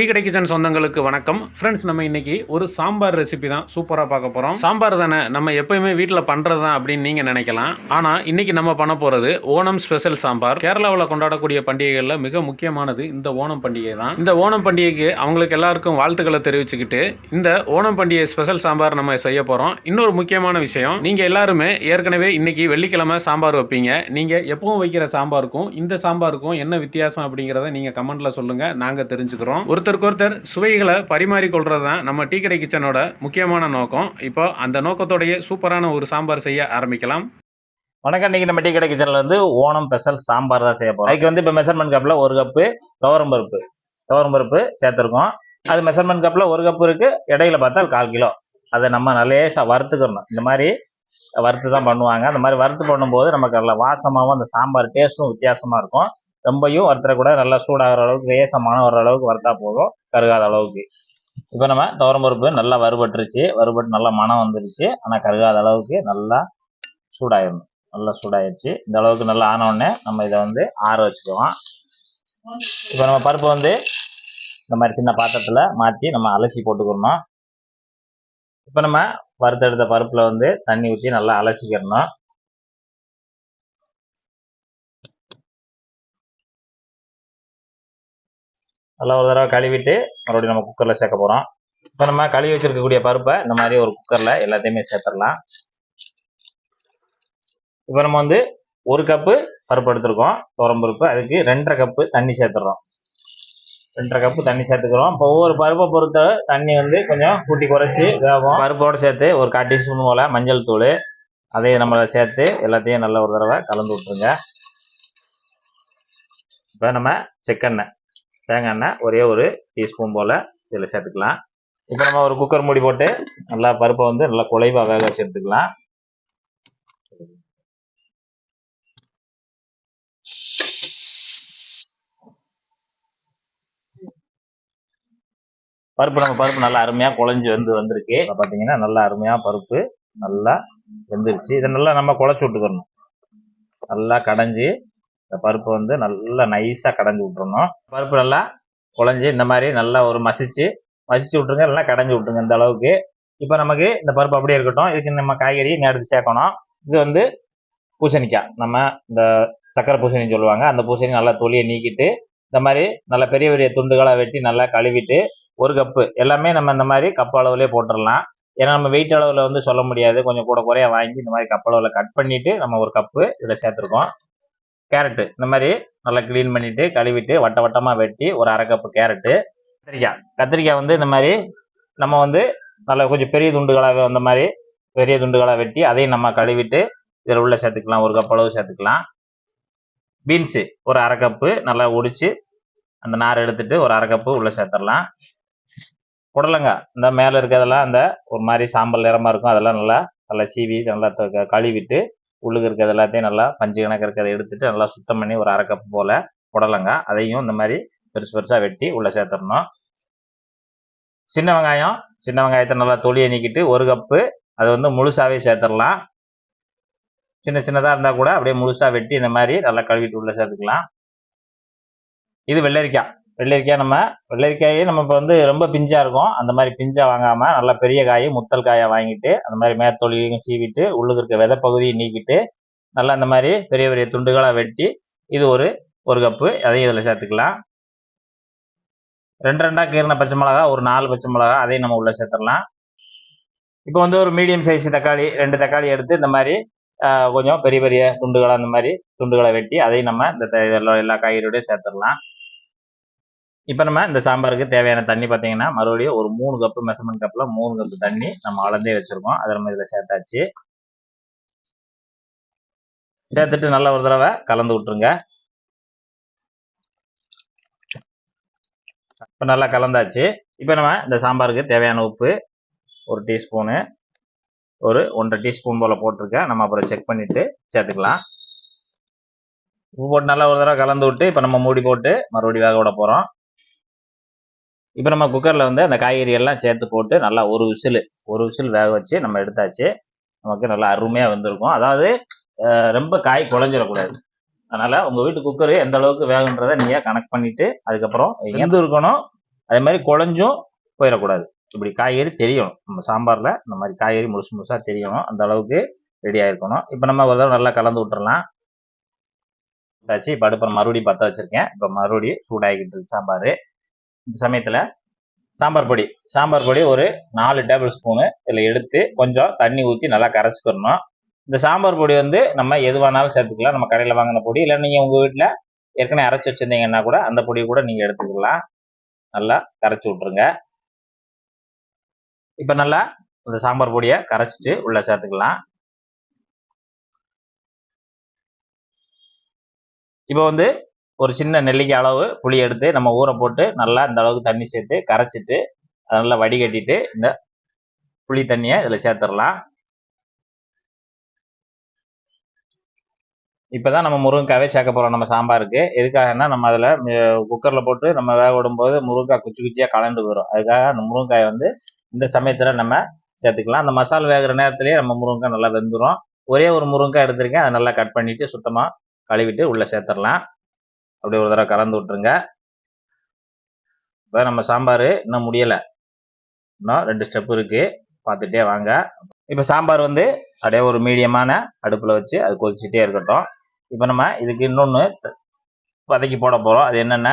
Tea கடை kitchen சொந்தங்களுக்கு வணக்கம். ஃப்ரெண்ட்ஸ் நம்ம இன்னைக்கு ஒரு சாம்பார் ரெசிபி தான் சூப்பராக பார்க்க போகிறோம் சாம்பார் தானே நம்ம எப்பயுமே வீட்டில் பண்ணுறது தான் அப்படின்னு நீங்கள் நினைக்கலாம். ஆனால் இன்னைக்கு நம்ம பண்ண போகிறது ஓணம் ஸ்பெஷல் சாம்பார். கேரளாவில் கொண்டாடக்கூடிய பண்டிகைகளில் மிக முக்கியமானது இந்த ஓணம் பண்டிகை தான். இந்த ஓணம் பண்டிகைக்கு அவங்களுக்கு எல்லாருக்கும் வாழ்த்துக்களை தெரிவிச்சுக்கிட்டு இந்த ஓணம் பண்டிகை ஸ்பெஷல் சாம்பார் நம்ம செய்ய போகிறோம் இன்னொரு முக்கியமான விஷயம் நீங்கள் எல்லாருமே ஏற்கனவே இன்னைக்கு வெள்ளிக்கிழமை சாம்பார் வைப்பீங்க. நீங்கள் எப்பவும் வைக்கிற சாம்பாருக்கும் இந்த சாம்பாருக்கும் என்ன வித்தியாசம் அப்படிங்கிறத நீங்கள் கமெண்ட்ல சொல்லுங்க. நாங்கள் தெரிஞ்சுக்கிறோம். ஒருத்தர் ஒருத்தருக்கு ஒருத்தர் சுவைகளை பரிமாறிக்கொள்றது தான் நம்ம டீ கடை கிச்சனோட முக்கியமான நோக்கம். இப்போ அந்த நோக்கத்தோடைய சூப்பரான ஒரு சாம்பார் செய்ய ஆரம்பிக்கலாம். வணக்கம். இன்னைக்கு நம்ம டீ கடை கிச்சன்ல வந்து ஓணம் ஸ்பெஷல் சாம்பார் தான் செய்ய போறோம். அதுக்கு வந்து இப்போ மெஷர்மெண்ட் கப்பில் ஒரு கப்பு துவரம் பருப்பு. துவரம் பருப்பு சேர்த்துருக்கோம். அது மெஷர்மெண்ட் கப்பில் ஒரு கப்பு இருக்கு. இடையில பார்த்தா கால் கிலோ. அதை நம்ம லேசாக வறுத்துக்கணும். இந்த மாதிரி வறுத்து தான் பண்ணுவாங்க. அந்த மாதிரி வறுத்து பண்ணும்போது நமக்கு அதில் வாசமாகவும் அந்த சாம்பார் டேஸ்ட்டும் வித்தியாசமா இருக்கும். ரொம்பையும் வறுத்தக்கூடாது நல்லா சூடாகிற அளவுக்கு வேசமான வர அளவுக்கு வறுத்தா போதும் கருகாத அளவுக்கு. இப்போ நம்ம துவரம் பருப்பு நல்லா வறுபட்டுருச்சு. வறுபட்டு நல்லா மனம் வந்துருச்சு. ஆனால் கருகாத அளவுக்கு நல்லா சூடாயிடணும் நல்லா சூடாயிடுச்சு இந்த அளவுக்கு நல்லா ஆனவுடனே நம்ம இதை வந்து ஆற வச்சுக்குவோம் இப்போ நம்ம பருப்பு வந்து இந்த மாதிரி சின்ன பாத்திரத்தில் மாற்றி நம்ம அலசி போட்டுக்கிறணும் இப்போ நம்ம வறுத்தெடுத்த பருப்பில் வந்து தண்ணி ஊற்றி நல்லா அலசிக்கிறணும் நல்லா ஒரு தடவை கழுவிட்டு மறுபடியும் நம்ம குக்கரில் சேர்க்க போகிறோம் இப்போ நம்ம கழுவி வச்சுருக்கக்கூடிய பருப்பை இந்த மாதிரி ஒரு குக்கரில் எல்லாத்தையுமே சேர்த்துடலாம். இப்போ நம்ம வந்து ஒரு கப்பு பருப்பு எடுத்துருக்கோம். துவரம் பருப்பு அதுக்கு ரெண்டரை கப்பு தண்ணி சேர்த்துடுறோம். ரெண்டரை கப்பு தண்ணி சேர்த்துக்கிறோம். இப்போ ஒவ்வொரு பருப்பை பொறுத்த தண்ணி வந்து கொஞ்சம் கூட்டி குறைச்சி வேகும் பருப்போடு சேர்த்து ஒரு கால் டீஸ்பூன் போல் மஞ்சள் தூள் அதையும் நம்ம சேர்த்து எல்லாத்தையும் நல்ல ஒரு தடவை கலந்து விட்டுருங்க. இப்போ நம்ம செக்கெண்ணெய் தேங்காய் எண்ணெய் ஒரே ஒரு டீஸ்பூன் போல் இதில் சேர்த்துக்கலாம். இப்போ நம்ம ஒரு குக்கர் மூடி போட்டு நல்லா பருப்பை வந்து நல்லா குலைவாக வேக வச்சு எடுத்துக்கலாம் பருப்பு நம்ம பருப்பு நல்லா அருமையாக குழஞ்சி வந்து வந்திருக்கு. இப்போ பார்த்தீங்கன்னா நல்லா அருமையாக பருப்பு நல்லா வெந்துருச்சு. இதை நல்லா நம்ம குழச்சி விட்டுக்கணும். நல்லா கடைஞ்சி இந்த பருப்பு வந்து நல்லா நைஸாக கடைஞ்சி விட்டுறணும். பருப்பு நல்லா குழஞ்சி இந்த மாதிரி நல்லா ஒரு மசிச்சு மசிச்சு விட்ருங்க நல்லா கடைஞ்சி விட்ருங்க இந்த அளவுக்கு. இப்போ நமக்கு இந்த பருப்பு அப்படியே இருக்கட்டும். இதுக்கு நம்ம காய்கறி எடுத்து சேர்க்கணும். இது வந்து பூசணிக்காய். நம்ம இந்த சக்கரை பூசணி சொல்லுவாங்க. அந்த பூசணி நல்லா தொலியை நீக்கிட்டு இந்த மாதிரி நல்ல பெரிய பெரிய துண்டுகளாக வெட்டி நல்லா கழுவிட்டு ஒரு கப்பு எல்லாமே நம்ம இந்த மாதிரி கப் அளவுலேயே போட்டுடலாம். ஏன்னா நம்ம வெயிட் அளவில் வந்து சொல்ல முடியாது. கொஞ்சம் கூட குறைய வாங்கி இந்த மாதிரி கப் அளவில் கட் பண்ணிவிட்டு நம்ம ஒரு கப்பு இதில் சேர்த்துருக்கோம். கேரட்டு இந்த மாதிரி நல்லா க்ளீன் பண்ணிவிட்டு கழுவிட்டு வட்ட வட்டமாக வெட்டி ஒரு அரை கப்பு கேரட்டு கத்திரிக்காய். கத்திரிக்காய் வந்து இந்த மாதிரி நம்ம வந்து நல்லா கொஞ்சம் பெரிய துண்டுகளாகவே அந்த மாதிரி பெரிய துண்டுகளாக வெட்டி அதையும் நம்ம கழுவிட்டு இதில் உள்ள சேர்த்துக்கலாம். ஒரு கப் அளவு சேர்த்துக்கலாம். பீன்ஸு ஒரு அரை கப்பு நல்லா உடிச்சு அந்த நார் எடுத்துட்டு ஒரு அரை கப்பு உள்ளே சேர்த்துடலாம். புடலங்காய் இந்த மேலே இருக்கிறதெல்லாம் அந்த ஒரு மாதிரி சாம்பல் நிறமாக இருக்கும். அதெல்லாம் நல்லா நல்லா சீவி நல்லா கழுவிட்டு உள்ளுக்கு இருக்கிறது எல்லாத்தையும் நல்லா பஞ்சு கணக்கு இருக்கிறத எடுத்துட்டு நல்லா சுத்தம் பண்ணி ஒரு அரை கப்பு போல் புடலங்காய் அதையும் இந்த மாதிரி பெருசு பெருசாக வெட்டி உள்ளே சேர்த்துடணும். சின்ன வெங்காயம் சின்ன வெங்காயத்தை நல்லா தொழியை நீக்கிட்டு ஒரு கப்பு அது வந்து முழுசாகவே சேர்த்துடலாம். சின்ன சின்னதாக இருந்தால் கூட அப்படியே முழுசாக வெட்டி இந்த மாதிரி நல்லா கழுவிட்டு உள்ளே சேர்த்துக்கலாம். இது வெள்ளரிக்காய். வெள்ளரிக்காய் நம்ம வெள்ளரிக்காயே நம்ம இப்போ வந்து ரொம்ப பிஞ்சாக இருக்கும். அந்த மாதிரி பிஞ்சாக வாங்காமல் நல்லா பெரிய காய் முத்தல் காயை வாங்கிட்டு அந்த மாதிரி மேத்தொழியும் சீவிட்டு உள்ளுக்கு இருக்க விதை பகுதியை நீக்கிட்டு நல்லா அந்த மாதிரி பெரிய பெரிய துண்டுகளாக வெட்டி இது ஒரு ஒரு கப்பு. அதையும் இதில் சேர்த்துக்கலாம். ரெண்டு ரெண்டாக கீரண பச்சை மிளகா ஒரு நாலு பச்சை மிளகா அதையும் நம்ம உள்ளே சேர்த்துடலாம். இப்போ வந்து ஒரு மீடியம் சைஸ் தக்காளி ரெண்டு தக்காளி எடுத்து இந்த மாதிரி கொஞ்சம் பெரிய பெரிய துண்டுகளாக அந்த மாதிரி துண்டுகளை வெட்டி அதையும் நம்ம இந்த த- இதெல்லாம் எல்லா காய்கறியோடய சேர்த்துடலாம். இப்போ நம்ம இந்த சாம்பாருக்கு தேவையான தண்ணி பார்த்தீங்கன்னா மறுபடியும் ஒரு மூணு கப்பு மெஷர்மெண்ட் கப்பில் மூணு கப்பு தண்ணி நம்ம அளந்தே வச்சுருக்கோம். அதை நம்ம இதில் சேர்த்தாச்சு. சேர்த்துட்டு நல்லா ஒரு தடவை கலந்து விட்டுருங்க. இப்போ நல்லா கலந்தாச்சு. இப்போ நம்ம இந்த சாம்பாருக்கு தேவையான உப்பு ஒரு டீஸ்பூனு ஒரு ஒன்றரை டீஸ்பூன் போல் போட்டிருக்கேன் நம்ம அப்புறம் செக் பண்ணிவிட்டு சேர்த்துக்கலாம். உப்பு போட்டு நல்லா ஒரு தடவை கலந்து விட்டு இப்போ நம்ம மூடி போட்டு மறுபடியும் வேக விட போகிறோம் இப்போ நம்ம குக்கரில் வந்து அந்த காய்கறி எல்லாம் சேர்த்து போட்டு நல்லா ஒரு விசில் ஒரு விசில் வேக வச்சு நம்ம எடுத்தாச்சு. நமக்கு நல்லா அருமையாக வந்திருக்கும். அதாவது ரொம்ப காய் குழஞ்சிடக்கூடாது. அதனால் உங்கள் வீட்டு குக்கரு எந்த அளவுக்கு வேகுன்றதை நீங்கள் கணக்கு பண்ணிவிட்டு அதுக்கப்புறம் எந்த இருக்கணும் அதே மாதிரி குழஞ்சும் போயிடக்கூடாது. இப்படி காய்கறி தெரியணும். நம்ம சாம்பாரில் இந்த மாதிரி காய்கறி முழுசு முழுசாக தெரியணும். அந்த அளவுக்கு ரெடி ஆயிருக்கணும். இப்போ நம்ம ஒரு தடவை நல்லா கலந்து விட்டுறலாம். வச்சு இப்போ அடுப்பு மறுபடியும் பற்ற வச்சிருக்கேன். இப்போ மறுபடியும் சூடாகிக்கிட்டு இருக்கு சாம்பார். சமயத்தில் சாம்பார் பொடி. சாம்பார் பொடி ஒரு நாலு டேபிள் ஸ்பூனு இதில் எடுத்து கொஞ்சம் தண்ணி ஊற்றி நல்லா கரைச்சிக்கிறணும். இந்த சாம்பார் பொடி வந்து நம்ம எது வேணாலும் சேர்த்துக்கலாம். நம்ம கடையில் வாங்கின பொடி இல்லை நீங்கள் உங்கள் வீட்டில் ஏற்கனவே அரைச்சி வச்சிருந்தீங்கன்னா கூட அந்த பொடியை கூட நீங்கள் எடுத்துக்கலாம். நல்லா கரைச்சி விட்ருங்க இப்போ நல்லா இந்த சாம்பார் பொடியை கரைச்சிட்டு உள்ளே சேர்த்துக்கலாம். இப்போ வந்து ஒரு சின்ன நெல்லிக்காய் அளவு புளி எடுத்து நம்ம ஊற போட்டு நல்லா இந்த அளவுக்கு தண்ணி சேர்த்து கரைச்சிட்டு அதை நல்லா வடிகட்டிட்டு இந்த புளி தண்ணியை இதில் சேர்த்துடலாம். இப்போ தான் நம்ம முருங்கைக்காவே சேர்க்க போகிறோம் நம்ம சாம்பாருக்கு. எதுக்காகன்னா நம்ம அதில் குக்கரில் போட்டு நம்ம வேக விடும்போது முருங்கைக்காய் குச்சி குச்சியாக கலந்து போயிடும் அதுக்காக அந்த முருங்கைக்காயை வந்து இந்த சமயத்தில் நம்ம சேர்த்துக்கலாம். அந்த மசாலா வேகிற நேரத்துலேயே நம்ம முருங்கைக்காய் நல்லா வெந்துடும் ஒரே ஒரு முருங்கைக்காய் எடுத்திருக்கேன். அதை நல்லா கட் பண்ணிவிட்டு சுத்தமாக கழுவிட்டு உள்ளே சேர்த்துடலாம். அப்படியே ஒரு தடவை கலந்து விட்டுருங்க. இப்போ நம்ம சாம்பார் இன்னும் முடியலை. இன்னும் ரெண்டு ஸ்டெப் இருக்குது பார்த்துட்டே வாங்க. இப்போ சாம்பார் வந்து அப்படியே ஒரு மீடியமான அடுப்பில் வச்சு அது கொதிச்சுட்டே இருக்கட்டும். இப்போ நம்ம இதுக்கு இன்னொன்று வதக்கி போட போகிறோம் அது என்னென்ன?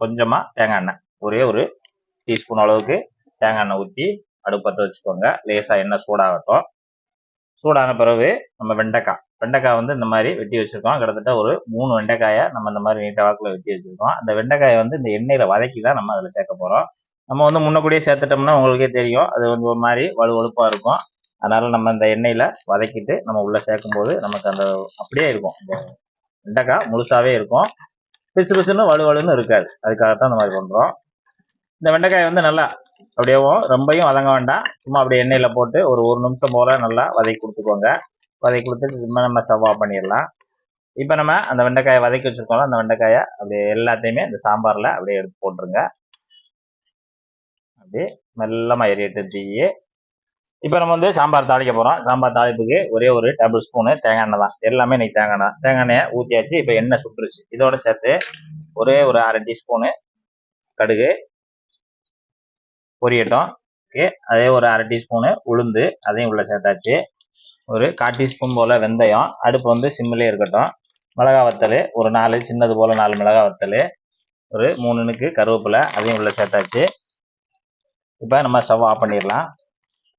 கொஞ்சமாக தேங்காய் எண்ணெய். ஒரே ஒரு டீஸ்பூன் அளவுக்கு தேங்காய் எண்ணெய் ஊற்றி அடுப்பத்தை வச்சுக்கோங்க. லேசாக எண்ணெய் சூடாகட்டும். சூடான பிறகு நம்ம வெண்டைக்காய். வெண்டைக்காய் வந்து இந்த மாதிரி வெட்டி வச்சுருக்கோம். கிட்டத்தட்ட ஒரு மூணு வெண்டைக்காயை நம்ம இந்த மாதிரி நீட்ட வாக்கில் வெட்டி வச்சுருக்கோம். அந்த வெண்டைக்காயை வந்து இந்த எண்ணெயில் வதக்கி தான் நம்ம அதில் சேர்க்க போகிறோம் நம்ம வந்து முன்னக்கூடியே சேர்த்துட்டோம்னா உங்களுக்கே தெரியும். அது வந்து ஒரு மாதிரி வலுவழுப்பாக இருக்கும். அதனால் நம்ம இந்த எண்ணெயில் வதக்கிட்டு நம்ம உள்ளே சேர்க்கும்போது நமக்கு அந்த அப்படியே இருக்கும். இந்த வெண்டைக்காய் முழுசாகவே இருக்கும். பிசு பிசுன்னு வலுவலுன்னு இருக்காது. அதுக்காகத்தான் இந்த மாதிரி பண்ணுறோம் இந்த வெண்டைக்காய் வந்து நல்லா அப்படியேவும் ரொம்பையும் வதங்க வேண்டாம். சும்மா அப்படியே எண்ணெயில் போட்டு ஒரு ஒரு நிமிஷம் போல் நல்லா வதக்கி கொடுத்துக்கோங்க. வதக்கி கொடுத்துட்டு சும்மா நம்ம செவ்வா பண்ணிடலாம். இப்போ நம்ம அந்த வெண்டைக்காயை வதக்கி வச்சுருக்கோம்ல அந்த வெண்டைக்காயை அப்படியே எல்லாத்தையுமே இந்த சாம்பாரில் அப்படியே எடுத்து போட்டுருங்க. அப்படியே மெல்லமாக எரியட்டு தீயே இப்போ நம்ம வந்து சாம்பார் தாளிக்க போகிறோம் சாம்பார் தாளிப்புக்கு ஒரே ஒரு டேபிள் ஸ்பூனு தேங்காய் எண்ணெய் தான். எல்லாமே இன்னைக்கு தேங்காய் எண்ணெய் தேங்காய் எண்ணெயை ஊற்றியாச்சு இப்போ எண்ணெய் சுட்டுருச்சு. இதோட சேர்த்து ஒரே ஒரு அரை டீஸ்பூனு கடுகு பொரியட்டும். ஓகே. அதே ஒரு அரை டீஸ்பூனு உளுந்து அதையும் உள்ளே சேர்த்தாச்சு. ஒரு கால் டீஸ்பூன் போல் வெந்தயம். அடுப்பு வந்து சிம்மிலே இருக்கட்டும். மிளகா வத்தல் ஒரு நாலு சின்னது போல் நாலு மிளகா வத்தல் ஒரு மூணுனுக்கு கருவேப்பிலை அதையும் உள்ளே சேர்த்தாச்சு. இப்போ நம்ம ஸ்டவ் ஆஃப் பண்ணிடலாம்.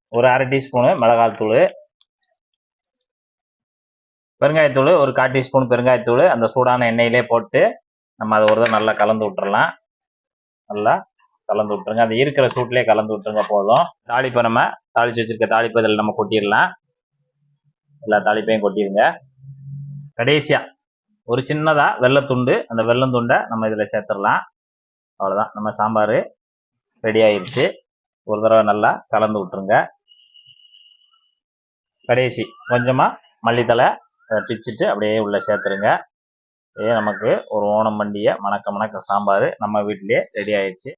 ஒரு அரை டீஸ்பூனு மிளகாய் தூள். பெருங்காயத்தூள் ஒரு கால் டீஸ்பூன் பெருங்காயத்தூள் அந்த சூடான எண்ணெயிலே போட்டு நம்ம அதை ஒரு நல்லா கலந்து விட்டுறலாம். நல்லா கலந்து விட்டுருங்க. அந்த இருக்கிற சூட்லேயே கலந்து விட்டுருங்க போதும். தாளிப்பை நம்ம தாளிச்சு வச்சிருக்க தாளிப்பை இதில் நம்ம கொட்டிடலாம். எல்லா தாளிப்பையும் கொட்டிடுங்க. கடைசியா ஒரு சின்னதா வெள்ளத்துண்டு அந்த வெள்ளத்துண்டை நம்ம இதில் சேர்த்துடலாம். அவ்வளோதான் நம்ம சாம்பார் ரெடி ஆயிடுச்சு ஒரு தடவை நல்லா கலந்து விட்டுருங்க. கடைசி கொஞ்சமாக மல்லித்தலை பிச்சுட்டு அப்படியே உள்ளே சேர்த்துருங்க. இதே நமக்கு ஒரு ஓணம் பண்டிகை மணக்க மணக்க சாம்பார் நம்ம வீட்டிலேயே ரெடி ஆயிடுச்சு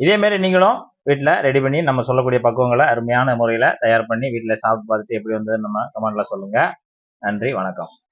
இதேமாரி நீங்களும் வீட்டில் ரெடி பண்ணி நம்ம சொல்லக்கூடிய பக்குவங்களை அருமையான முறையில் தயார் பண்ணி வீட்டில் சாப்பிட்டு பார்த்துட்டு எப்படி வந்ததுன்னு நம்ம கமெண்ட்டில் சொல்லுங்கள் நன்றி வணக்கம்.